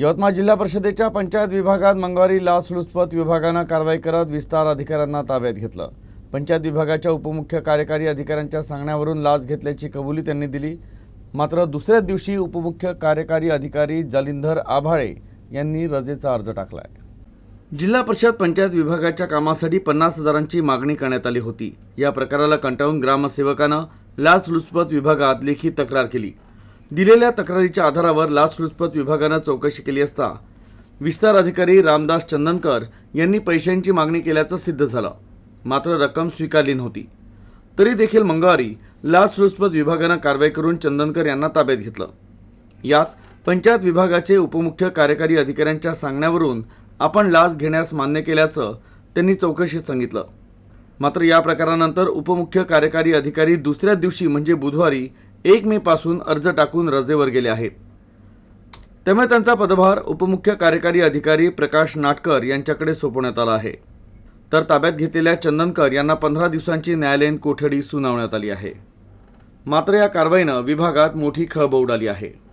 यवतमाळ जिल्हा परिषदेच्या पंचायत विभागात मंगळवारी लाचलुचपत विभागानं कारवाई करत विस्तार अधिकाऱ्यांना ताब्यात घेतलं. पंचायत विभागाच्या उपमुख्य कार्यकारी अधिकाऱ्यांच्या सांगण्यावरून लाच घेतल्याची कबुली त्यांनी दिली. मात्र दुसऱ्याच दिवशी उपमुख्य कार्यकारी अधिकारी जालिंधर आभाळे यांनी रजेचा अर्ज टाकलाय. जिल्हा परिषद पंचायत विभागाच्या कामासाठी पन्नास हजारांची मागणी करण्यात आली होती. या प्रकाराला कंटाळून ग्रामसेवकानं लाचलुचपत विभागात लेखी तक्रार केली. दिलेल्या तक्रारीच्या आधारावर लाचलुचपत विभागानं चौकशी केली असता विस्तार अधिकारी रामदास चंदनकर यांनी पैशांची मागणी केल्याचं सिद्ध झालं. मात्र रक्कम स्वीकारली नव्हती. तरी देखील मंगळवारी लाचलुचपत विभागानं कारवाई करून चंदनकर यांना ताब्यात घेतलं. यात पंचायत विभागाचे उपमुख्य कार्यकारी अधिकाऱ्यांच्या सांगण्यावरून आपण लाच घेण्यास मान्य केल्याचं त्यांनी चौकशीत सांगितलं. मात्र या प्रकारानंतर उपमुख्य कार्यकारी अधिकारी दुसऱ्या दिवशी म्हणजे बुधवारी एक मे पासून अर्ज टाकून रजेवर गेले आहेत त्यामुळे त्यांचा पदभार उपमुख्य कार्यकारी अधिकारी प्रकाश नाटकर यांच्याकडे सोपवण्यात आला आहे. तर ताब्यात घेतलेल्या चंदनकर यांना पंधरा दिवसांची न्यायालयीन कोठडी सुनावण्यात आली आहे. मात्र या कारवाईनं विभागात मोठी खळबळ उडाली आहे.